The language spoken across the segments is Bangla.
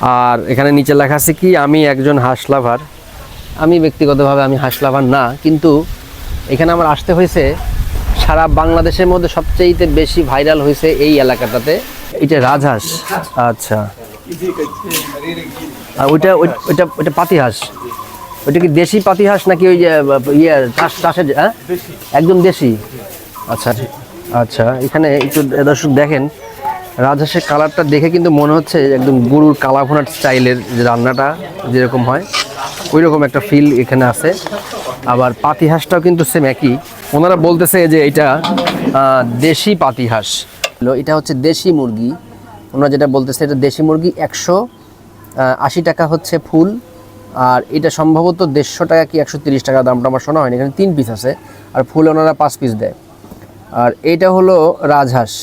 আর এখানে নিচে লেখা আছে কি আমি একজন হাঁস লাভার। আমি ব্যক্তিগতভাবে আমি হাঁস লাভার না কিন্তু এখানে আমার আসতে হয়েছে সারা বাংলাদেশের মধ্যে সবচেয়ে বেশি ভাইরাল হয়েছে এই এলাকাটাতে। এটা রাজহাঁস আচ্ছা। আর ওইটা ওই- ওইটা ওইটা পাতিহাঁস। ওইটা কি দেশি পাতিহাঁস নাকি ওই যে ইয়ে চাষ চাষের হ্যাঁ? একদম দেশি। আচ্ছা আচ্ছা এখানে একটু দর্শক দেখেন। রাজহাঁসের কালারটা দেখে কিন্তু মনে হচ্ছে একদম গরুর কালাভুনার স্টাইলের যে রান্নাটা যেরকম হয় ওই রকম একটা ফিল এখানে আছে। আবার পাতিহাঁসটাও কিন্তু সেম একই। ওনারা বলতেছে যে এটা দেশি পাতিহাঁস। এটা হচ্ছে দেশি মুরগি। ওনারা যেটা বলতেছে এটা দেশি মুরগি একশো আশি টাকা হচ্ছে ফুল। আর এটা সম্ভবত দেড়শো টাকা কি একশো তিরিশ টাকা দামটা আমার শোনা হয়নি, এখানে তিন পিস আছে। আর ফুল ওনারা পাঁচ পিস দেয়। আর এটা হলো রাজহাঁস।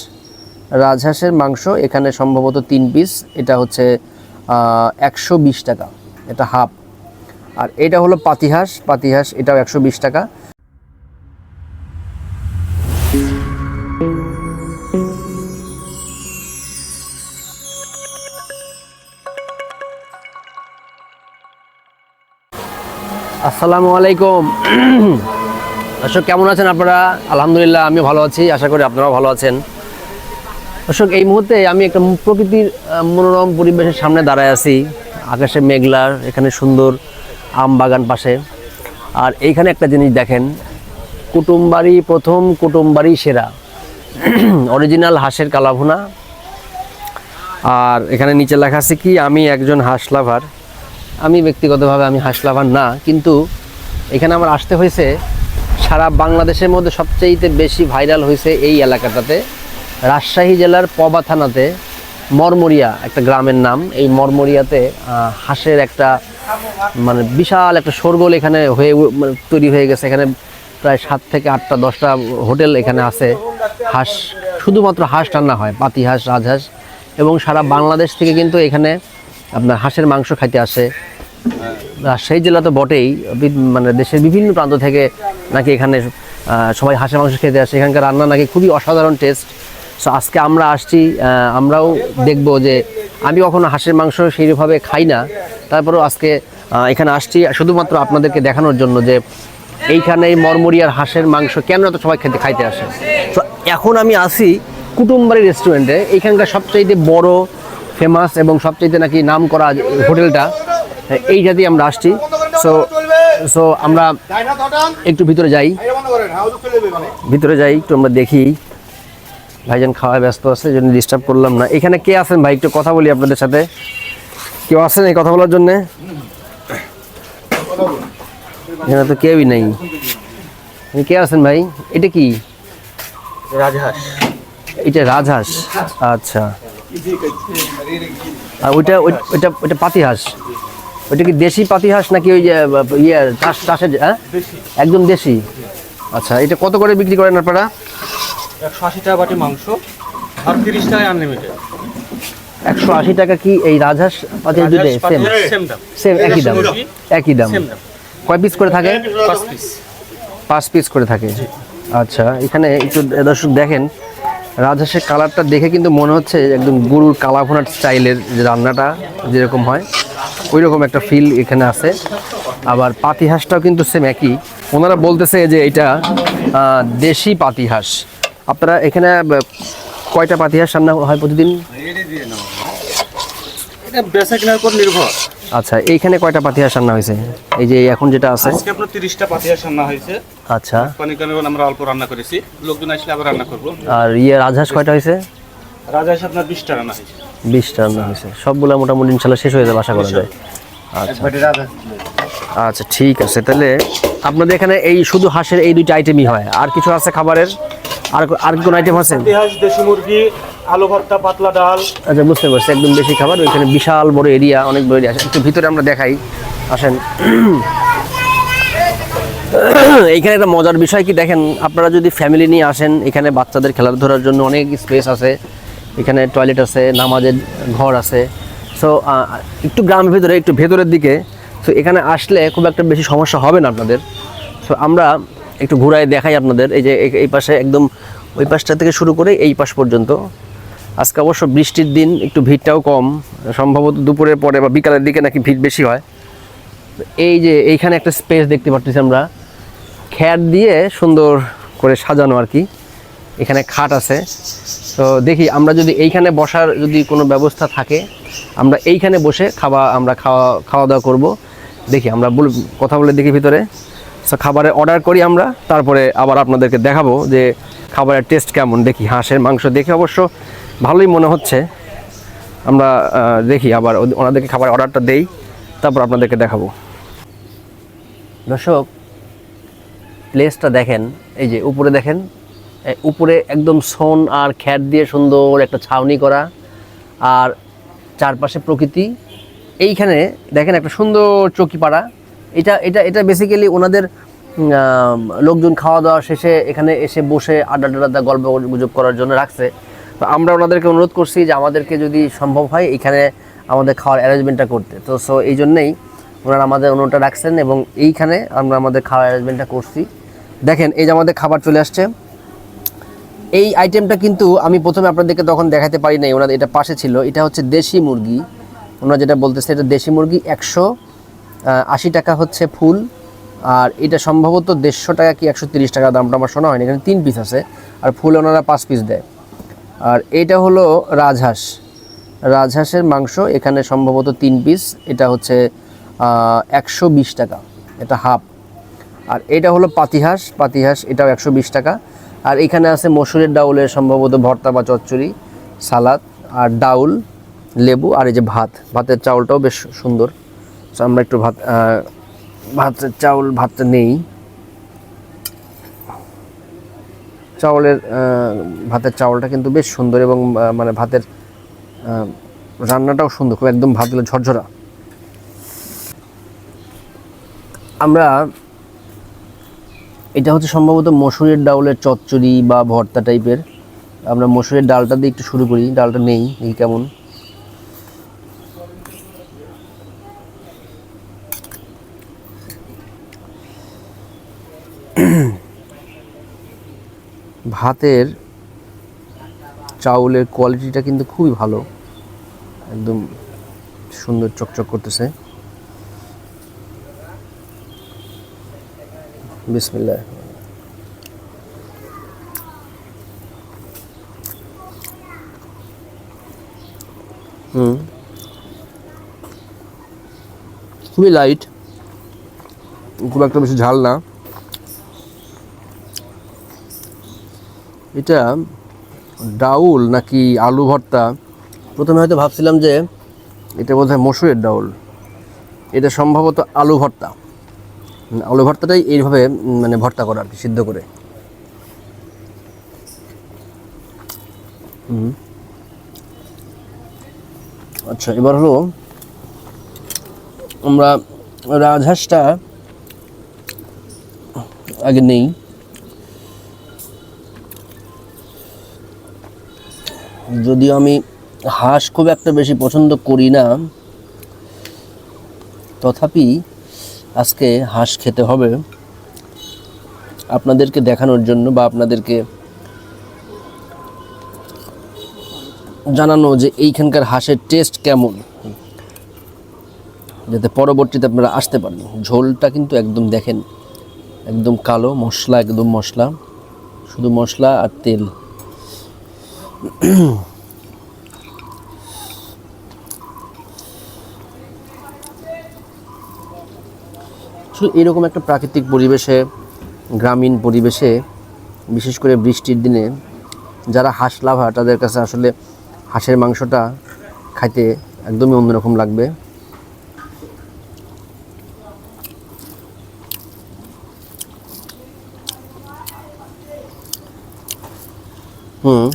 রাজহাঁসের মাংস, এখানে সম্ভবত তিন পিস এটা হচ্ছে একশো বিশ টাকা, এটা হাফ আর এটা হলো পাতিহাঁস পাতিহাঁস এটাও একশো বিশ টাকা। আসসালামু আলাইকুম। দর্শক, কেমন আছেন আপনারা? আলহামদুলিল্লাহ আমি ভালো আছি, আশা করি আপনারাও ভালো আছেন। দর্শক, এই মুহূর্তে আমি একটা প্রকৃতির মনোরম পরিবেশের সামনে দাঁড়ায় আছি। আকাশে মেঘলার এখানে সুন্দর আম বাগান পাশে। আর এইখানে একটা জিনিস দেখেন কুটুমবাড়ি প্রথম কুটুমবাড়ি সেরা। অরিজিনাল হাঁসের কালাভুনা। আর এখানে নিচে লেখা আছে কি, আমি একজন হাঁস লাভার। আমি ব্যক্তিগতভাবে আমি হাঁস লাভার না, কিন্তু এখানে আমার আসতে হয়েছে, সারা বাংলাদেশের মধ্যে সবচেয়ে বেশি ভাইরাল হয়েছে এই এলাকাটাতে। রাজশাহী জেলার পবা থানাতে মরমরিয়া একটা গ্রামের নাম। এই মরমরিয়াতে হাঁসের একটা মানে বিশাল একটা শোরগোল এখানে হয়ে মানে তৈরি হয়ে গেছে। এখানে প্রায় সাত থেকে আটটা, দশটা হোটেল এখানে আছে। হাঁস, শুধুমাত্র হাঁস রান্না হয়, পাতি হাঁস রাজহাঁস এবং সারা বাংলাদেশ থেকে কিন্তু এখানে আপনার হাঁসের মাংস খাইতে আসে। রাজশাহী জেলা তো বটেই। মানে দেশের বিভিন্ন প্রান্ত থেকে নাকি এখানে সবাই হাঁসের মাংস খেতে আসে। এখানকার রান্না নাকি খুবই অসাধারণ টেস্ট। সো আজকে আমরা আসছি আমরাও দেখব যে আমি কখনো হাঁসের মাংস সেইভাবে খাই না। তারপরেও আজকে এখানে আসছি, শুধুমাত্র আপনাদেরকে দেখানোর জন্য যে এইখানে এই মরমরিয়ার হাঁসের মাংস কেন এত সবাই খেতে, খাইতে আসে। তো এখন আমি আসি কুটুমবাড়ি রেস্টুরেন্টে, এইখানকার সবচাইতে বড় ফেমাস এবং সবচাইতে নাকি নাম করা হোটেলটা, এই জাতীয় আমরা আসছি। সো সো আমরা একটু ভিতরে যাই। ভিতরে যাই, একটু আমরা দেখি। ভাইজান খাওয়ায় ব্যস্ত আছে জন্য ডিস্টার্ব করলাম না। এখানে কে আছেন ভাই? একটু কথা বলি আপনাদের সাথে। কেউ আছেন এই কথা বলার জন্য? এখানে তো কেউই নেই। কে আছেন ভাই? এটা কি? রাজহাঁস। এটা রাজহাঁস? আচ্ছা। আর ওইটা ওই- ওইটা ওইটা পাতিহাঁস। ওইটা কি দেশি পাতিহাঁস নাকি ওই যে ইয়ে চাষ চাষের হ্যাঁ? একদম দেশি। আচ্ছা এটা কত করে বিক্রি করেন আপনারা? একশো আশি টাকা বাটি মাংস আর তিরিশ টাকায় আনলিমিটেড একশো আশি টাকা কি এই রাজহাঁস পাতিহাঁস দুটো সেম সেম একই দাম। একই দাম। কয় পিস করে থাকে? পাঁচ পিস পাঁচ পিস করে থাকে। আচ্ছা এখানে একটু দর্শক দেখেন রাজহাঁসের কালারটা দেখে কিন্তু মনে হচ্ছে একদম গরুর কালাভুনার স্টাইলের যে রান্নাটা যেরকম হয় ওই রকম একটা ফিল এখানে আছে। আবার পাতিহাঁসটাও কিন্তু সেম একই। ওনারা বলতেছে যে এটা আহ, দেশি পাতিহাঁস। আপনারা এখানে কয়টা পাতিহাঁস রান্না হয় প্রতিদিন? এটা বেচা কেনার উপর নির্ভর। আচ্ছা এইখানে কয়টা পাতিহাঁস রান্না হয়েছে? এই যে এখন যেটা আছে? আজকে আপনার রান্না হয়েছে। আচ্ছা। পানি কানে আমরা অল্প রান্না করেছি। লোকজন আসলে আবার রান্না করব। আর ইয়ে রাজহাঁস কয়টা হয়েছে? রাজহাঁস আপনার বিশটা রান্না হয়েছে। রান্না হয়েছে। সবগুলো মোটামুটি ইনশাল্লাহ শেষ হয়ে যাবে আশা করা যায়। আচ্ছা। আচ্ছা ঠিক আছে। তাহলে আপনাদের এখানে এই শুধু হাঁসের এই দুইটা আইটেমই হয়। আর কিছু আছে খাবারের? আর আর কোন আইটেম আছে দেশি মুরগি আলু ভর্তা পাতলা ডাল। আচ্ছা বুঝতে পারছি একদম বেশি খাবার ওইখানে বিশাল বড় এরিয়া অনেক বড় এরিয়া একটু ভিতরে আমরা দেখাই। আসেন। এইখানে একটা মজার বিষয় কি দেখেন আপনারা যদি ফ্যামিলি নিয়ে আসেন এখানে বাচ্চাদের খেলাধুলার জন্য অনেক স্পেস আছে। এখানে টয়লেট আছে নামাজের ঘর আছে। সো একটু গ্রামের ভিতরে একটু ভেতরের দিকে। সো এখানে আসলে খুব একটা বেশি সমস্যা হবে না আপনাদের। সো আমরা একটু ঘুরায় দেখাই আপনাদের। এই যে এই- পাশে একদম ওই পাশটা থেকে শুরু করে এই পাশ পর্যন্ত। আজকে অবশ্য বৃষ্টির দিন, একটু ভিড়টাও কম। সম্ভবত দুপুরের পরে বা বিকালের দিকে নাকি ভিড় বেশি হয়। এই যে এইখানে একটা স্পেস দেখতে পাচ্ছি আমরা। খ্যার দিয়ে সুন্দর করে সাজানো আর কি। এখানে খাট আছে। তো দেখি, আমরা যদি এইখানে বসার যদি কোনো ব্যবস্থা থাকে, আমরা এইখানে বসে খাওয়া আমরা খাওয়া খাওয়া দাওয়া করব। দেখি, আমরা কথা বলে দেখি ভিতরে। সো খাবারের অর্ডার করি আমরা, তারপরে আবার আপনাদেরকে দেখাবো যে খাবারের টেস্ট কেমন। দেখি হাঁসের মাংস দেখে অবশ্য ভালোই মনে হচ্ছে। আমরা দেখি আবার ওনাদেরকে খাবার অর্ডারটা দেই, তারপর আপনাদেরকে দেখাবো। দর্শক প্লেসটা দেখেন, এই যে উপরে দেখেন উপরে একদম সোন আর খ্যাট দিয়ে সুন্দর একটা ছাউনি করা, আর চারপাশে প্রকৃতি। এইখানে দেখেন একটা সুন্দর চকিপাড়া এটা এটা এটা বেসিক্যালি ওনাদের লোকজন খাওয়া দাওয়া শেষে এখানে এসে বসে আড্ডা টাড্ডা গল্প গুজব করার জন্য রাখছে। তো আমরা ওনাদেরকে অনুরোধ করছি যে আমাদেরকে যদি সম্ভব হয় এখানে আমাদের খাওয়ার অ্যারেঞ্জমেন্টটা করতে। তো সো এই জন্যেই ওনারা আমাদের অনুরোধটা রাখছেন এবং এইখানে আমরা আমাদের খাওয়ার অ্যারেঞ্জমেন্টটা করছি। দেখেন, এই যে আমাদের খাবার চলে আসছে। এই আইটেমটা কিন্তু আমি প্রথমে আপনাদেরকে তখন দেখাতে পারি নাই, ওনাদের এটা পাশে ছিল। এটা হচ্ছে দেশি মুরগি। ওনারা যেটা বলতেছে, এটা দেশি মুরগি একশো আশি টাকা হচ্ছে ফুল, আর এটা সম্ভবত দেড়শো টাকা কি একশো তিরিশ টাকা দামটা আমার শোনা হয়নি, এখানে তিন পিস আছে, আর ফুল ওনারা পাঁচ পিস দেয়। আর এটা হলো রাজহাঁস। রাজহাঁসের মাংস এখানে সম্ভবত তিন পিস এটা হচ্ছে একশো বিশ টাকা, এটা হাফ আর এটা হলো পাতিহাঁস পাতিহাঁস এটাও একশো বিশ টাকা। আর এখানে আছে মসুরের ডাউলের সম্ভবত ভর্তা বা চচ্চড়ি, সালাদ, আর ডাউল, লেবু, আর এই যে ভাত, ভাতের চাউলটাও বেশ সুন্দর। আমরা একটু ভাত ভাতের চাউল ভাতটা নেই। চাউলের ভাতের চাউলটা কিন্তু বেশ সুন্দর এবং মানে ভাতের রান্নাটাও সুন্দর, খুব একদম ভাতগুলো ঝরঝরা। আমরা, এটা হচ্ছে সম্ভবত মসুরের ডাউলের চচ্চড়ি বা ভর্তা টাইপের আমরা মসুরের ডালটা দিয়ে একটু শুরু করি, ডালটা নেই এই কেমন। ভাতের চাউলের কোয়ালিটিটা কিন্তু খুবই ভালো। একদম সুন্দর চকচক করতেছে। বিসমিল্লাহ। হুম। খুবই লাইট খুব একটা বেশি ঝাল না। এটা ডাউল নাকি আলু ভর্তা? প্রথমে হয়তো ভাবছিলাম যে এটা বোধহয় মসুরের ডাউল। এটা সম্ভবত আলু ভর্তা। আলু ভর্তাটাই এইভাবে মানে ভর্তা করা আর কি, সিদ্ধ করে। আচ্ছা এবার হলো আমরা রাজহাঁসটা আগে নেই। যদিও আমি হাঁস খুব একটা বেশি পছন্দ করি না, তথাপি আজকে হাঁস খেতে হবে। আপনাদেরকে দেখানোর জন্য বা আপনাদেরকে জানানো যে এইখানকার হাঁসের টেস্ট কেমন। যাতে পরবর্তীতে আপনারা আসতে পারেন। ঝোলটা কিন্তু একদম দেখেন, একদম কালো, মশলা, একদম মশলা। শুধু মশলা আর তেল। এরকম একটা প্রাকৃতিক পরিবেশে, গ্রামীণ পরিবেশে, বিশেষ করে বৃষ্টির দিনে, যারা হাঁস লাভার তাদের কাছে আসলে হাঁসের মাংসটা খাইতে একদমই অন্যরকম লাগবে। হুম।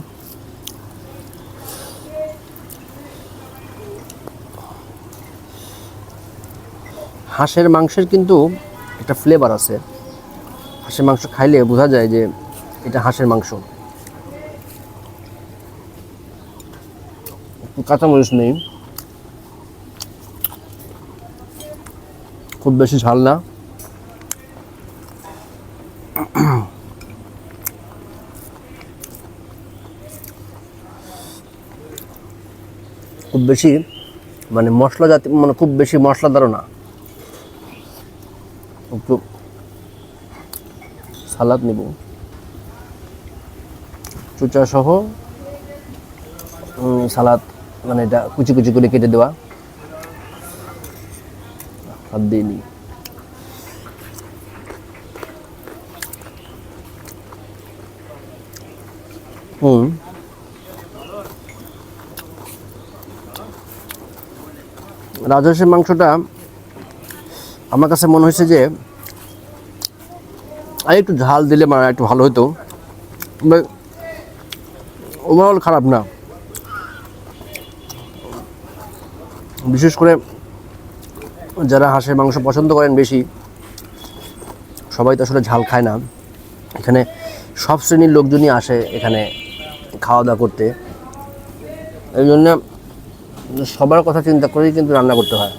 হাঁসের মাংসের কিন্তু একটা ফ্লেভার আছে। হাঁসের মাংস খাইলে বোঝা যায় যে এটা হাঁসের মাংস। কাঁচামরিচ নেই। খুব বেশি ঝাল না। খুব বেশি মানে মশলা জাতীয় মানে খুব বেশি মশলাদারও না। একটু সালাদ নেব। চুচা সহ সালাদ মানে এটা কুচি কুচি করে কেটে দেওয়া। হাত দিয়ে নিই। হুম। রাজহাঁসের মাংসটা আমার কাছে মনে হয়েছে যে, আর একটু ঝাল দিলে মানে একটু ভালো হতো। ওভারঅল খারাপ না। বিশেষ করে যারা হাঁসের মাংস পছন্দ করেন বেশি, সবাই তো আসলে ঝাল খায় না। এখানে সব শ্রেণির লোকজনই আসে এখানে খাওয়া দাওয়া করতে। এই জন্য সবার কথা চিন্তা করেই কিন্তু রান্না করতে হয়।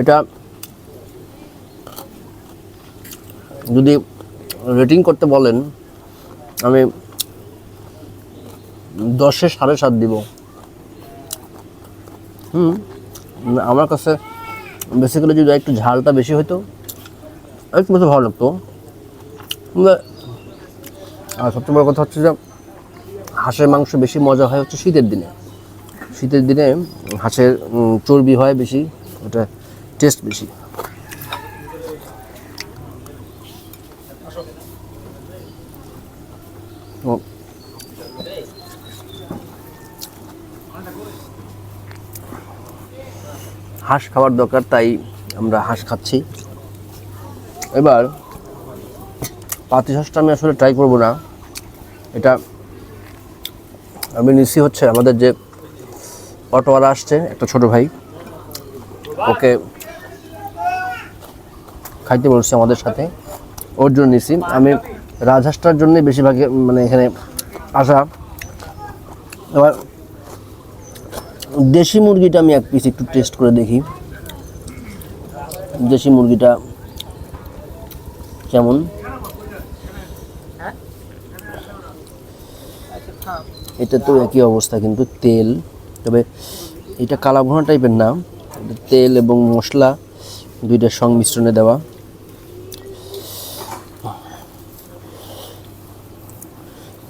এটা যদি রেটিং করতে বলেন, আমি দশে সাড়ে সাত দিব। হুম, আমার কাছে বেসিক্যালি যদি একটু ঝালটা বেশি হতো একটু বেশি ভালো লাগতো। আর সবচেয়ে বড় কথা হচ্ছে যে হাঁসের মাংস বেশি মজা হয় হচ্ছে শীতের দিনে। শীতের দিনে হাঁসের চর্বি হয় বেশি, ওটা টেস্ট বেশি। হাঁস খাবার দরকার, তাই আমরা হাঁস খাচ্ছি। এবার, পাতি হাঁসটা আমি আসলে ট্রাই করব না। এটা আমি নিচ্ছি হচ্ছে আমাদের যে অটোওয়ালা আসছে, একটা ছোট ভাই। ওকে খাইতে বলছে আমাদের সাথে। ওর জন্য নিছি। আমি রাজহাঁসটার জন্যই বেশিরভাগ মানে এখানে আসা। এবার দেশি মুরগিটা আমি এক পিস একটু টেস্ট করে দেখি। দেশি মুরগিটা কেমন? এটা তো একই অবস্থা, কিন্তু তেল। তবে এটা কালাভুনা টাইপের না তেল এবং মশলা দুইটার সংমিশ্রণে দেওয়া।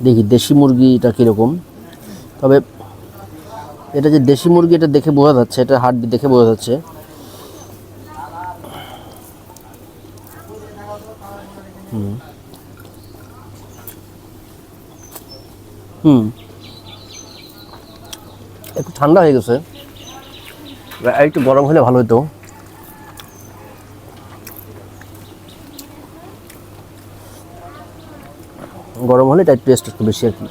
দেখি দেশি মুরগি এটা কীরকম। তবে এটা যে দেশি মুরগি, এটা দেখে বোঝা যাচ্ছে, এটা হাড্ডি দেখে বোঝা যাচ্ছে। হুম। হুম। ঠান্ডা হয়ে গেছে। একটু গরম হলে ভালো হতো। গরম হলে তার টেস্ট একটু বেশি আর কি।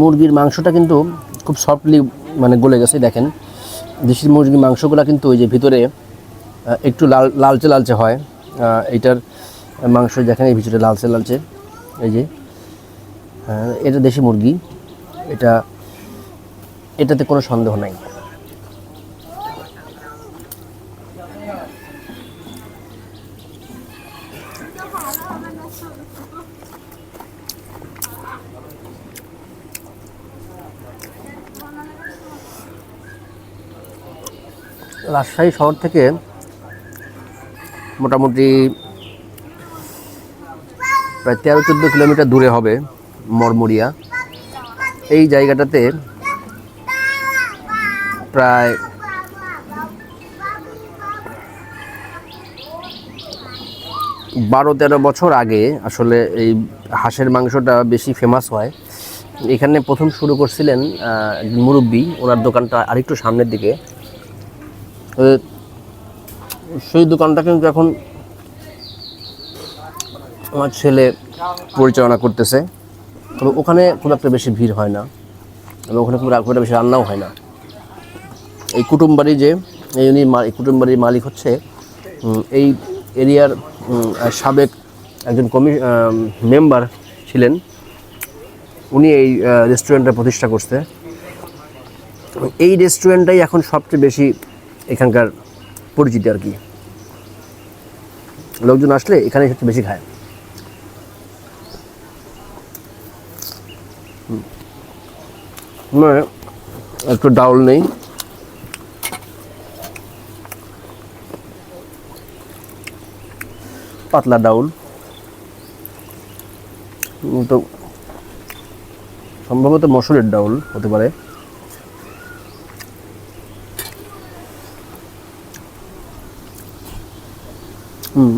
মুরগির মাংসটা কিন্তু খুব সফটলি মানে গলে গেছে দেখেন। দেশি মুরগির মাংসগুলো কিন্তু ওই যে ভিতরে একটু লাল লালচে লালচে হয়। আহ, এইটার মাংস দেখেন এই ভিতরে লালচে লালচে। এই যে এটা দেশি মুরগি। এটা, এটাতে কোনো সন্দেহ নাই। রাজশাহী শহর থেকে মোটামুটি প্রায় তেরো চোদ্দ কিলোমিটার দূরে হবে মরমরিয়া এই জায়গাটাতে প্রায় বারো তেরো বছর আগে আসলে এই হাঁসের মাংসটা বেশি ফেমাস হয়। এখানে প্রথম শুরু করছিলেন মুরব্বী। ওনার দোকানটা আরেকটু সামনের দিকে। সেই দোকানটা কিন্তু এখন আমার ছেলে পরিচালনা করতেছে। তবে ওখানে খুব একটা বেশি ভিড় হয় না। এবং ওখানে খুব খুব একটা বেশি রান্নাও হয় না। এই কুটুম বাড়ি যে, এই উনি এই কুটুম বাড়ির মালিক হচ্ছে এই এরিয়ার সাবেক একজন কমি মেম্বার ছিলেন। উনি এই রেস্টুরেন্টটা প্রতিষ্ঠা করছে। এই রেস্টুরেন্টটাই এখন সবচেয়ে বেশি এখানকার পরিচিতি আর কি। লোকজন আসলে এখানে সবচেয়ে বেশি খায় হুম। মানে একটু ডাউল নেই। পাতলা ডাউল। তো সম্ভবত মসুরের ডাউল হতে পারে। হুম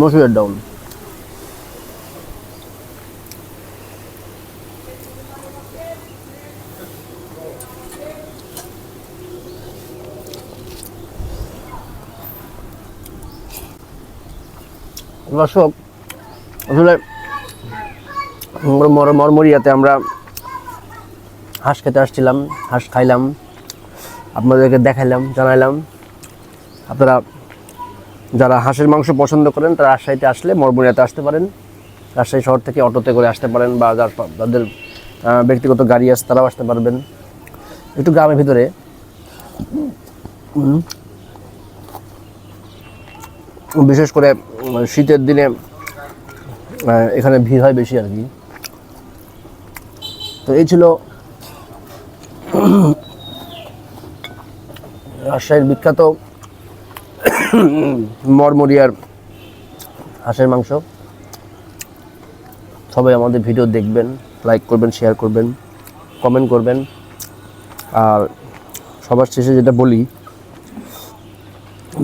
মসুরের ডাউল। দর্শক, আসলে মর- মরমরিয়াতে আমরা হাঁস খেতে আসছিলাম, হাঁস খাইলাম, আপনাদেরকে দেখাইলাম, জানাইলাম। আপনারা যারা হাঁসের মাংস পছন্দ করেন, তারা রাজশাহীতে আসলে মরমরিয়াতে আসতে পারেন। রাজশাহী শহর থেকে অটোতে করে আসতে পারেন বা যার যাদের ব্যক্তিগত গাড়ি আছে, তারাও আসতে পারবেন। একটু গ্রামের ভিতরে। বিশেষ করে শীতের দিনে এখানে ভিড় হয় বেশি আর কি। তো এই ছিল রাজশাহীর বিখ্যাত মরমরিয়ার হাঁসের মাংস। সবাই আমাদের ভিডিও দেখবেন লাইক করবেন শেয়ার করবেন কমেন্ট করবেন। আর সবার শেষে যেটা বলি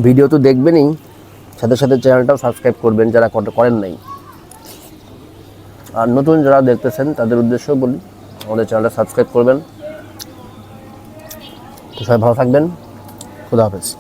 ভিডিও তো দেখবেনই সাথে সাথে চ্যানেলটাও সাবস্ক্রাইব করবেন যারা কর- করেন নাই। আর নতুন যারা দেখতেছেন, তাদের উদ্দেশ্য বলি, আমাদের চ্যানেলটা সাবস্ক্রাইব করবেন। তো সবাই ভালো থাকবেন। খুদা হাফেজ।